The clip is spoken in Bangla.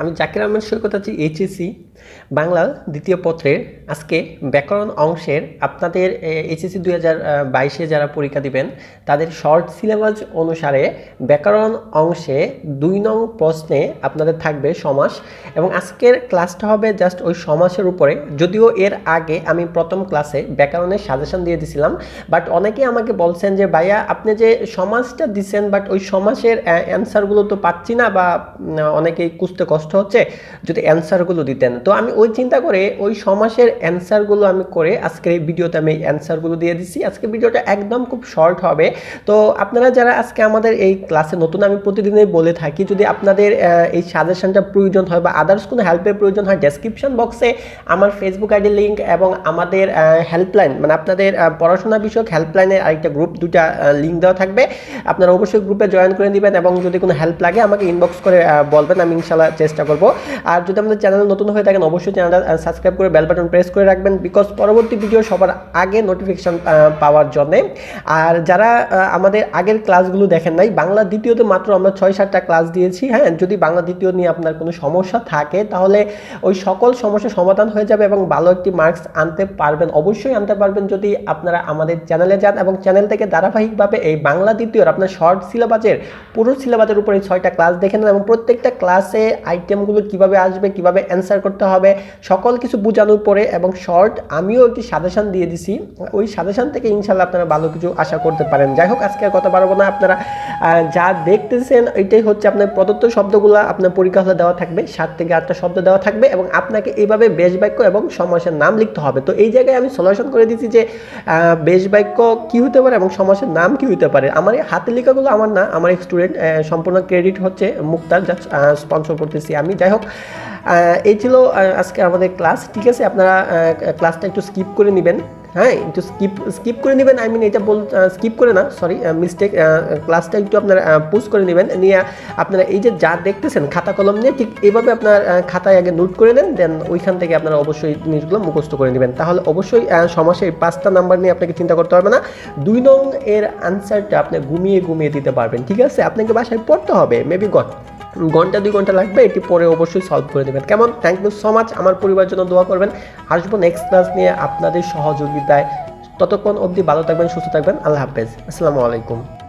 আমি জাকির আহমেদ সৈকত আছি এইচএসি বাংলা দ্বিতীয় পত্রের আজকে ব্যাকরণ অংশের আপনাদের এইচএসি দুই হাজার বাইশে যারা পরীক্ষা দিবেন, তাদের শর্ট সিলেবাস অনুসারে ব্যাকরণ অংশে দুই নং প্রশ্নে আপনাদের থাকবে সমাস এবং আজকের ক্লাসটা হবে জাস্ট ওই সমাসের উপরে। যদিও এর আগে আমি প্রথম ক্লাসে ব্যাকরণের সাজেশন দিয়ে দিছিলাম, বাট অনেকে আমাকে বলছেন যে, ভাইয়া, আপনি যে সমাজটা দিচ্ছেন বাট ওই সমাসের অ্যান্সারগুলো তো পাচ্ছি না বা অনেকেই খুঁজতে কষ্ট হচ্ছে, যদি অ্যান্সারগুলো দিতেন। তো আমি ওই চিন্তা করে ওই সমাসের অ্যান্সারগুলো আমি করে আজকের এই ভিডিওতে আমি অ্যান্সারগুলো দিয়ে দিচ্ছি আজকে ভিডিওটা একদম খুব শর্ট হবে। তো আপনারা যারা আজকে আমাদের এই ক্লাসে নতুন, আমি প্রতিদিনই বলে থাকি, যদি আপনাদের এই সাজেশনটা প্রয়োজন হয় বা আদার্স কোনো হেল্পের প্রয়োজন হয় ডেসক্রিপশন বক্সে আমার ফেসবুক আইডি লিঙ্ক এবং আমাদের হেল্পলাইন মানে আপনাদের পড়াশোনা বিষয়ক হেল্পলাইনের আরেকটা গ্রুপ দুটা লিঙ্ক দেওয়া থাকবে। আপনারা অবশ্যই গ্রুপে জয়েন করে নেবেন এবং যদি কোনো হেল্প লাগে আমাকে ইনবক্স করে বলবেন, আমি ইনশাল্লাহ চেষ্টা করব। আর যদি আমাদের চ্যানেল নতুন হয়ে থাকেন, অবশ্যই চ্যানেলটা সাবস্ক্রাইব করে বেল বাটন প্রেস করে রাখবেন বিকজ পরবর্তী ভিডিও সবার আগে নোটিফিকেশন পাওয়ার জন্যে। আর যারা আমাদের আগের ক্লাসগুলো দেখেন নাই, বাংলা দ্বিতীয়তে মাত্র আমরা ছয় সাতটা ক্লাস দিয়েছি হ্যাঁ? যদি বাংলা দ্বিতীয় নিয়ে আপনার কোনো সমস্যা থাকে, তাহলে ওই সকল সমস্যার সমাধান হয়ে যাবে এবং ভালো একটি মার্কস আনতে পারবেন। অবশ্যই আনতে পারবেন যদি আপনারা আমাদের চ্যানেলে যান এবং চ্যানেল থেকে ধারাবাহিকভাবে এই বাংলা দ্বিতীয়র, আপনার শর্ট সিলেবাসের পুরো সিলেবাসের উপরে ছয়টা ক্লাস দেখে নেন এবং প্রত্যেকটা ক্লাসে আইটেমগুলো কীভাবে আসবে, কীভাবে অ্যান্সার করতে হবে, সকল কিছু বোঝানোর পরে এবং শর্ট আমিও একটি সাজেশন দিয়ে দিছি। ওই সাজেশন থেকে ইনশাল্লাহ আপনারা ভালো কিছু আশা করতে পারেন। যাই হোক, আজকে আর কথা বাড়াবো না। আপনারা যা দেখতেছেন, এটাই হচ্ছে আপনার প্রদত্ত শব্দগুলো আপনার পরীক্ষা দেওয়া থাকবে। সাত থেকে আটটা শব্দ দেওয়া থাকবে এবং আপনাকে এইভাবে বেশ বাক্য এবং সমাসের নাম লিখতে হবে। তো এই জায়গায় আমি সলিউশন করে দিচ্ছি যে বেশ বাক্য কি হতে পারে এবং সমাসের নাম কি হতে পারে। আমার হাতে লেখাগুলো আমার না, আমার স্টুডেন্ট সম্পূর্ণ ক্রেডিট হচ্ছে মুক্তার যা স্পন্সর করতেছি। আমি। যাই হোক এই ছিল আজকে আমাদের ক্লাস ঠিক আছে, আপনারা ক্লাসটা একটু স্কিপ করে নেবেন। হ্যাঁ একটু স্কিপ স্কিপ করে নেবেন। আই মিন এটা বল স্কিপ করে না সরি মিস্টেক ক্লাসটা একটু আপনারা পুশ করে নেবেন। নিয়ে আপনারা এই যে যা দেখতেছেন, খাতা কলম নিয়ে ঠিক এইভাবে আপনার খাতায় আগে নোট করে নেন দেন ওইখান থেকে আপনারা অবশ্যই জিনিসগুলো মুখস্থ করে নেবেন। তাহলে অবশ্যই সমাসের পাঁচটা নাম্বার নিয়ে আপনাকে চিন্তা করতে হবে না। দুই নং এর আনসারটা আপনি ঘুমিয়ে ঘুমিয়ে দিতে পারবেন। ঠিক আছে, আপনাকে বাসায় পড়তে হবে মেবি গট ঘণ্টা, দুই ঘণ্টা লাগবে, এটি পরে অবশ্যই সলভ করে দেবেন। কেমন? থ্যাংক ইউ সো মাচ আমার পরিবার জন্য দোয়া করবেন। আসব নেক্সট ক্লাস নিয়ে আপনাদের সহযোগিতায়। ততক্ষণ অবধি ভালো থাকবেন, সুস্থ থাকবেন। আল্লাহ হাফেজ। আসসালামু আলাইকুম।